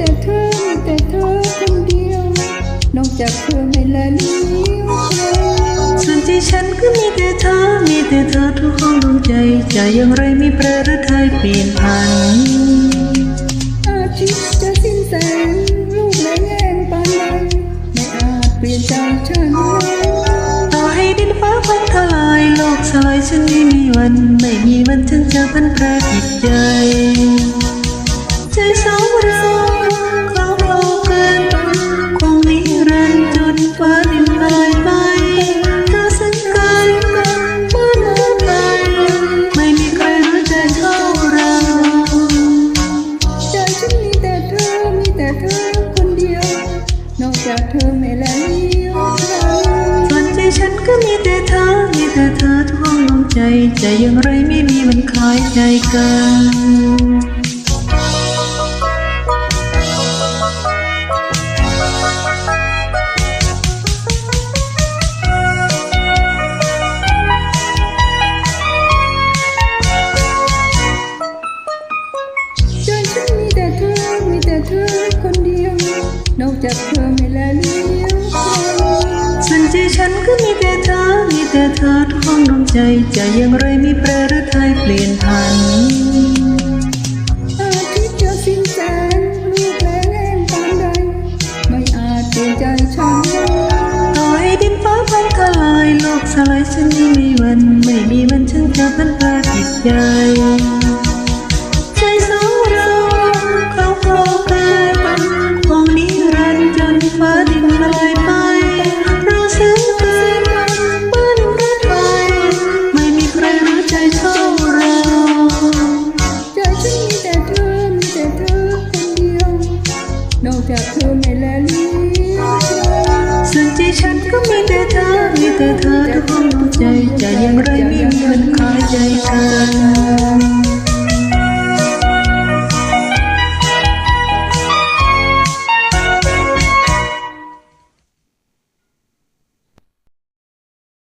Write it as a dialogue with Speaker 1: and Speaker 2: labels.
Speaker 1: แต่เธอมีแต่เธอคนเดียว นอกจากเธอไม่และนิ้ว
Speaker 2: ส่วนใจฉันก็มีแต่เธอ มีแต่เธอทุกห้องดวงใจใจอย่างไรมีแปรระทายเปลี่ยนผัน
Speaker 1: อาทิตย์จะสิ้นแสงลูกแรงแรงปานใดไม่อาจเปลี่ยนใจฉัน
Speaker 2: ต่อให้ดินฟ้าพังทลายโลกสลายฉันไม่มีวัน ไม่มีวันฉันจะพันแปรผิดใจ
Speaker 1: จากเธอไม่แลเลี้ยวครส่วน
Speaker 2: ใจฉันก็มีแต่เธอ มีแต่เธอทุกห้องใจ ใจอย่างไรไม่มีวันคล้ายใจกัน นใจฉันก็มีแต่เธอ มีแต่เธอทุกห้องดวงใจใจอย่างไรไม่แปรหรือไทยเปลี่ยนผัน
Speaker 1: อาทิตย์จะสิ้นแสงลูกแรงแง่งปานใด ไม่อาจเปลี่ยนใจฉัน
Speaker 2: ต่อให้ดินฟ้าพังทลายโลกสลายฉันไม่วัน ไม่มีวันฉันจะพันแปรผิดใจ ഞങ്ങളുടെ